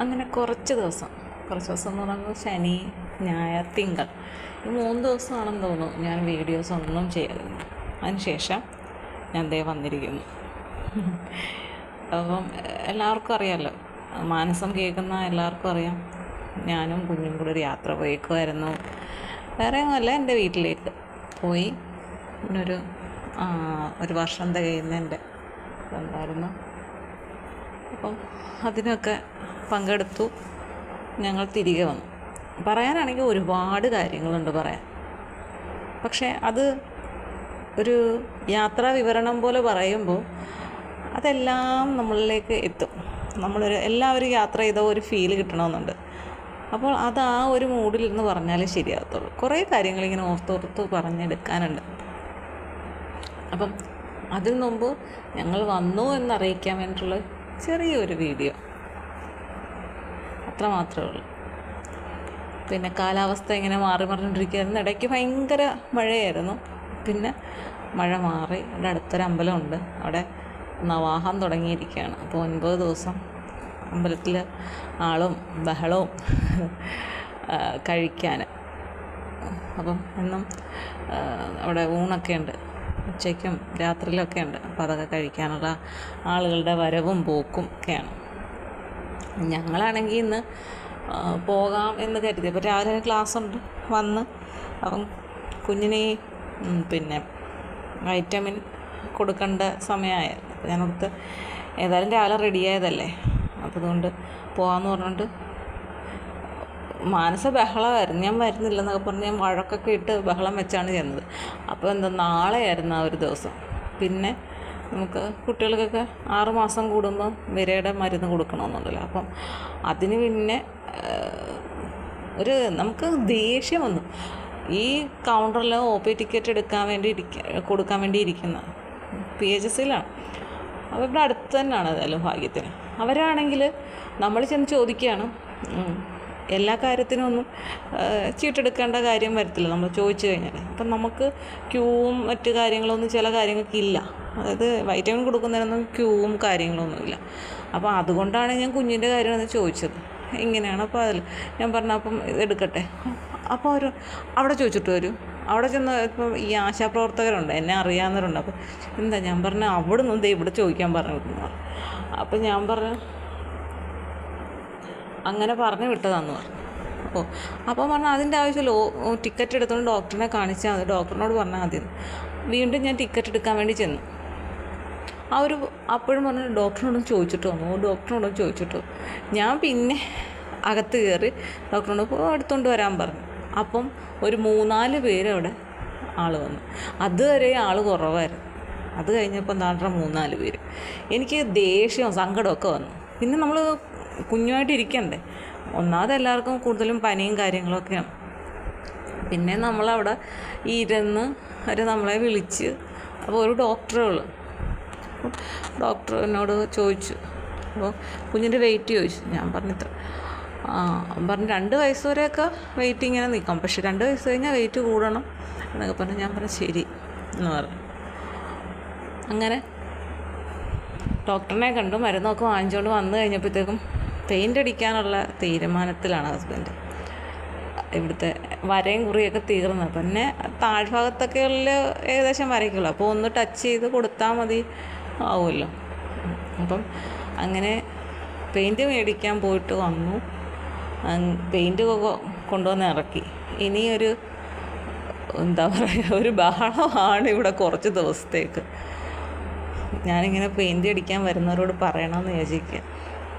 അങ്ങനെ കുറച്ച് ദിവസം. കുറച്ച് ദിവസം എന്ന് പറയുന്നത് ശനി ഞായർ തിങ്കൾ. ഈ മൂന്ന് ദിവസമാണെന്ന് തോന്നുന്നു ഞാൻ വീഡിയോസ് ഒന്നും ചെയ്യാതിരുന്നു അതിനുശേഷം ഞാൻ ദേ വന്നിരിക്കുന്നു. അപ്പം എല്ലാവർക്കും അറിയാമല്ലോ മാനസം കേൾക്കുന്ന എല്ലാവർക്കും അറിയാം. ഞാനും കുഞ്ഞും കൂടെ ഒരു യാത്ര പോയേക്കുമായിരുന്നു വേറെ ഒന്നുമല്ല എന്റെ വീട്ടിലേക്ക് പോയി. പിന്നൊരു ഒരു വർഷം തികയുന്ന എന്റെ ഇതുണ്ടായിരുന്നു. അപ്പം അതിനൊക്കെ പങ്കെടുത്തു. ഞങ്ങൾ തിരികെ വന്നു. പറയാനാണെങ്കിൽ ഒരുപാട് കാര്യങ്ങളുണ്ട് പറയാൻ. പക്ഷേ അത് ഒരു യാത്രാ വിവരണം പോലെ പറയുമ്പോൾ അതെല്ലാം നമ്മളിലേക്ക് എത്തും. നമ്മളൊരു എല്ലാവരും യാത്ര ചെയ്ത ഒരു ഫീൽ കിട്ടണമെന്നുണ്ട്. അപ്പോൾ അത് ആ ഒരു മൂഡിലിരുന്ന് പറഞ്ഞാലേ ശരിയാകത്തുള്ളൂ. കുറേ കാര്യങ്ങൾ ഇങ്ങനെ ഓർത്തോർത്ത് പറഞ്ഞെടുക്കാനുണ്ട്. അപ്പം അതിന് മുമ്പ് ഞങ്ങൾ വന്നു എന്നറിയിക്കാൻ വേണ്ടിയിട്ടുള്ള ചെറിയൊരു വീഡിയോ. അത്ര മാത്രമേ ഉള്ളൂ. പിന്നെ കാലാവസ്ഥ ഇങ്ങനെ മാറി മറിഞ്ഞുകൊണ്ടിരിക്കുകയായിരുന്നു ഇടയ്ക്ക് ഭയങ്കര മഴയായിരുന്നു. പിന്നെ മഴ മാറി. ഇവിടെ അടുത്തൊരു അമ്പലമുണ്ട്. അവിടെ നവാഹം തുടങ്ങിയിരിക്കുകയാണ്. അപ്പോൾ ഒൻപത് ദിവസം അമ്പലത്തിൽ ആളും ബഹളവും കഴിക്കാൻ. അപ്പം എന്നും അവിടെ ഊണൊക്കെ ഉണ്ട്. ഉച്ചയ്ക്കും രാത്രിയിലൊക്കെ ഉണ്ട്. അപ്പോൾ അതൊക്കെ കഴിക്കാനുള്ള ആളുകളുടെ വരവും പോക്കും ഒക്കെയാണ്. ഞങ്ങളാണെങ്കിൽ ഇന്ന് പോകാം എന്ന് കരുതി. അപ്പോൾ രാവിലെ ക്ലാസ് ഉണ്ട്. വന്ന് അപ്പം കുഞ്ഞിനെ പിന്നെ വൈറ്റമിൻ കൊടുക്കേണ്ട സമയമായിരുന്നു അപ്പോൾ ഞാനോർത്ത് ഏതായാലും രാവിലെ റെഡിയായതല്ലേ അപ്പോൾ അതുകൊണ്ട് പോകാമെന്ന് പറഞ്ഞുകൊണ്ട് മാനസ ബഹളമായിരുന്നു ഞാൻ വരുന്നില്ല എന്നൊക്കെ പറഞ്ഞ് ഞാൻ വഴക്കൊക്കെ ഇട്ട് ബഹളം വെച്ചാണ് ചെന്നത്. അപ്പോൾ എന്താ നാളെയായിരുന്നു ആ ഒരു ദിവസം. പിന്നെ നമുക്ക് കുട്ടികൾക്കൊക്കെ ആറ് മാസം കൂടുമ്പോൾ വിരയുടെ മരുന്ന് കൊടുക്കണമെന്നുണ്ടല്ലോ. അപ്പം അതിന് പിന്നെ ഒരു നമുക്ക് ദേഷ്യം വന്നു. ഈ കൗണ്ടറിൽ ഒ പി ടിക്കറ്റ് എടുക്കാൻ വേണ്ടി ഇരിക്ക കൊടുക്കാൻ വേണ്ടി ഇരിക്കുന്ന പി എച്ച് എസിലാണ് അപ്പോൾ ഇവിടെ അടുത്ത് തന്നെയാണ് ഏതായാലും ഭാഗ്യത്തിന്. അവരാണെങ്കിൽ നമ്മൾ ചെന്ന് ചോദിക്കുകയാണ്. എല്ലാ കാര്യത്തിനും ഒന്നും ചീട്ടെടുക്കേണ്ട കാര്യം വരത്തില്ല. നമ്മൾ ചോദിച്ചു കഴിഞ്ഞാൽ. അപ്പം നമുക്ക് ക്യൂവും മറ്റു കാര്യങ്ങളൊന്നും ചില കാര്യങ്ങൾക്ക് ഇല്ല. അതായത് വൈറ്റമിൻ കൊടുക്കുന്നതിനൊന്നും ക്യൂവും കാര്യങ്ങളൊന്നുമില്ല. അപ്പോൾ അതുകൊണ്ടാണ് ഞാൻ കുഞ്ഞിന്റെ കാര്യമെന്ന് ചോദിച്ചത്. ഇങ്ങനെയാണ് അപ്പോൾ അതിൽ ഞാൻ പറഞ്ഞു അപ്പം എടുക്കട്ടെ. അപ്പോൾ അവർ അവിടെ ചോദിച്ചിട്ട് വരും. അവിടെ ചെന്ന് ഇപ്പം ഈ ആശാപ്രവർത്തകരുണ്ട് എന്നെ അറിയാവുന്നവരുണ്ട്. അപ്പോൾ എന്താ ഞാൻ പറഞ്ഞു അവിടെ നിന്ന് ഇവിടെ ചോദിക്കാൻ പറഞ്ഞു. അപ്പോൾ അപ്പം ഞാൻ പറഞ്ഞു അങ്ങനെ പറഞ്ഞു വിട്ടതാന്ന് പറഞ്ഞു. ഓ അപ്പോൾ പറഞ്ഞു അതിന്റെ ആവശ്യമില്ല. ഓ ടിക്കറ്റ് എടുത്തുകൊണ്ട് ഡോക്ടറിനെ കാണിച്ചാൽ മതി. ഡോക്ടറിനോട് പറഞ്ഞാൽ മതി വീണ്ടും ഞാൻ ടിക്കറ്റ് എടുക്കാൻ വേണ്ടി ചെന്നു. ആ ഒരു അപ്പോഴും പറഞ്ഞു ഡോക്ടറിനോടും ചോദിച്ചിട്ട് വന്നു. ഡോക്ടറിനോടും ചോദിച്ചിട്ട്. ഞാൻ പിന്നെ അകത്ത് കയറി ഡോക്ടറിനോട് പോ എടുത്തുകൊണ്ട് വരാൻ പറഞ്ഞു. അപ്പം ഒരു മൂന്നാൽ പേര് അവിടെ ആൾ വന്നു. അതുവരെ ആൾ കുറവായിരുന്നു. അത് കഴിഞ്ഞപ്പോൾ എന്താണ്ട മൂന്നാൽ പേര്. എനിക്ക് ദേഷ്യവും സങ്കടമൊക്കെ വന്നു. പിന്നെ നമ്മൾ കുഞ്ഞുമായിട്ട് ഇരിക്കണ്ടേ? ഒന്നാമത് എല്ലാവർക്കും കൂടുതലും പനിയും കാര്യങ്ങളൊക്കെയാണ്. പിന്നെ നമ്മളവിടെ ഇരുന്ന് അവർ നമ്മളെ വിളിച്ച് അപ്പോൾ ഒരു ഡോക്ടറേ ഉള്ളൂ. ഡോക്ടർ ഡോക്ടറിനോട് ചോദിച്ചു. അപ്പോൾ കുഞ്ഞിന്റെ വെയിറ്റ് ചോദിച്ചു. ഞാൻ പറഞ്ഞിത്ര. പറഞ്ഞു രണ്ട് വയസ്സ് വരെയൊക്കെ വെയിറ്റ് ഇങ്ങനെ നിൽക്കാം. പക്ഷെ രണ്ട് വയസ്സ് കഴിഞ്ഞാൽ വെയിറ്റ് കൂടണം എന്നൊക്കെ പറഞ്ഞു. ഞാൻ പറഞ്ഞു ശരി എന്ന് പറഞ്ഞു. അങ്ങനെ ഡോക്ടറിനെ കണ്ടു മരുന്നൊക്കെ വാങ്ങിച്ചുകൊണ്ട് വന്നു കഴിഞ്ഞപ്പോഴത്തേക്കും പെയിന്റ് അടിക്കാനുള്ള തീരുമാനത്തിലാണ് ഹസ്ബൻഡ് ഇവിടുത്തെ വരയും കുറിയൊക്കെ തീർന്നത് പിന്നെ താഴ്ഭാഗത്തൊക്കെ ഉള്ള ഏകദേശം വരയ്ക്കുള്ളൂ. അപ്പോൾ ഒന്ന് ടച്ച് ചെയ്ത് കൊടുത്താൽ മതി. ആവുമല്ലോ. അപ്പം അങ്ങനെ പെയിന്റ് മേടിക്കാൻ പോയിട്ട് വന്നു. പെയിന്റ് കൊണ്ടുവന്ന് ഇറക്കി. ഇനിയൊരു എന്താ പറയുക ഒരു ബഹളമാണ് ഇവിടെ കുറച്ച് ദിവസത്തേക്ക്. ഞാനിങ്ങനെ പെയിന്റ് അടിക്കാൻ വരുന്നവരോട് പറയണമെന്ന് വിചാരിക്കുക.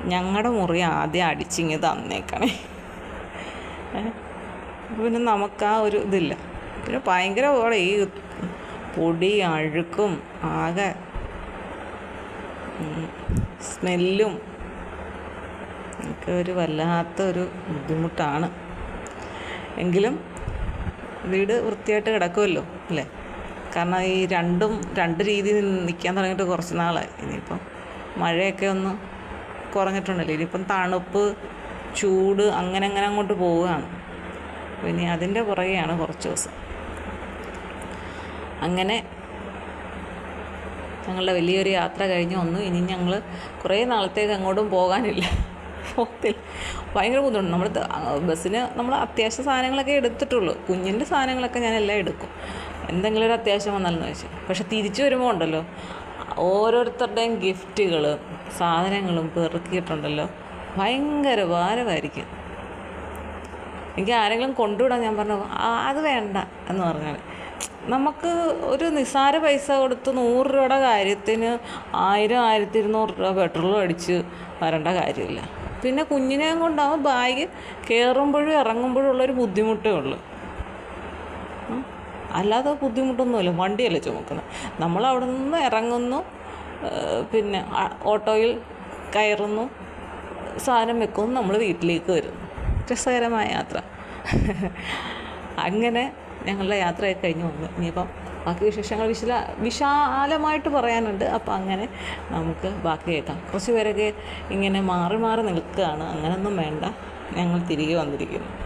ഞങ്ങളുടെ മുറി ആദ്യം അടിച്ചിങ്ങ് തന്നേക്കണേ? പിന്നെ നമുക്ക് ഒരു ഇതില്ല. പിന്നെ ഭയങ്കര പോലെ ഈ പൊടി അഴുക്കും ആകെ സ്മെല്ലും ഒക്കെ ഒരു വല്ലാത്ത ഒരു ബുദ്ധിമുട്ടാണ്. എങ്കിലും വീട് വൃത്തിയായിട്ട് കിടക്കുമല്ലോ അല്ലേ? കാരണം ഈ രണ്ടും രണ്ട് രീതിയിൽ നിൽക്കാൻ തുടങ്ങിയിട്ട് കുറച്ച് നാളായി. ഇനിയിപ്പം മഴയൊക്കെ ഒന്ന് കുറഞ്ഞിട്ടുണ്ടല്ലോ. ഇനിയിപ്പം തണുപ്പ് ചൂട് അങ്ങനെ അങ്ങനെ അങ്ങോട്ട് പോവുകയാണ്. പിന്നെ അതിന്റെ പുറകെയാണ് കുറച്ച് ദിവസം. അങ്ങനെ ഞങ്ങളുടെ വലിയൊരു യാത്ര കഴിഞ്ഞ് വന്നു. ഇനി ഞങ്ങൾ കുറേ നാളത്തേക്ക് അങ്ങോട്ടും പോകാനില്ല. പോകത്തില്ല. ഭയങ്കര ബുദ്ധിമുട്ട്. നമ്മൾ ബസ്സിന് നമ്മൾ അത്യാവശ്യ സാധനങ്ങളൊക്കെ എടുത്തിട്ടുള്ളൂ. കുഞ്ഞിന്റെ സാധനങ്ങളൊക്കെ ഞാൻ എല്ലാം എടുക്കും. എന്തെങ്കിലും ഒരു അത്യാവശ്യം വന്നാലെന്ന് വെച്ചാൽ പക്ഷെ തിരിച്ചു വരുമ്പോൾ ഉണ്ടല്ലോ ഓരോരുത്തരുടെയും ഗിഫ്റ്റുകൾ സാധനങ്ങളും പെറുക്കിയിട്ടുണ്ടല്ലോ. ഭയങ്കര ഭാരമായിരിക്കും എനിക്ക് ആരെങ്കിലും കൊണ്ടുവിടാൻ ഞാൻ പറഞ്ഞു "ആ, അത് വേണ്ട എന്ന് പറഞ്ഞാൽ നമുക്ക് ഒരു നിസ്സാര പൈസ കൊടുത്ത് നൂറ് രൂപയുടെ കാര്യത്തിന് ആയിരം ആയിരത്തി ഇരുന്നൂറ് രൂപ പെട്രോൾ അടിച്ച് വരേണ്ട കാര്യമില്ല. പിന്നെ കുഞ്ഞിനെയും കൊണ്ടാവും ബാഗ് കയറുമ്പോഴും ഇറങ്ങുമ്പോഴും ഉള്ളൊരു ബുദ്ധിമുട്ടേ ഉള്ളൂ. അല്ലാതെ ബുദ്ധിമുട്ടൊന്നുമില്ല. വണ്ടിയല്ലേ ചുമക്കുന്നത്. നമ്മൾ അവിടെ നിന്ന് ഇറങ്ങുന്നു പിന്നെ ഓട്ടോയിൽ കയറുന്നു സാധനം വെക്കുന്നു നമ്മൾ വീട്ടിലേക്ക് വരുന്നു. രസകരമായ യാത്ര. അങ്ങനെ ഞങ്ങളുടെ യാത്രയൊക്കെ കഴിഞ്ഞു വന്നു. ഇനിയിപ്പം ബാക്കി വിശേഷങ്ങൾ വിശല വിശാലമായിട്ട് പറയാനുണ്ട്. അപ്പോൾ അങ്ങനെ നമുക്ക് ബാക്കി കേൾക്കാം. കുറച്ച് പേരൊക്കെ ഇങ്ങനെ മാറി മാറി നിൽക്കുകയാണ്. അങ്ങനെയൊന്നും വേണ്ട. ഞങ്ങൾ തിരികെ വന്നിരിക്കുന്നു.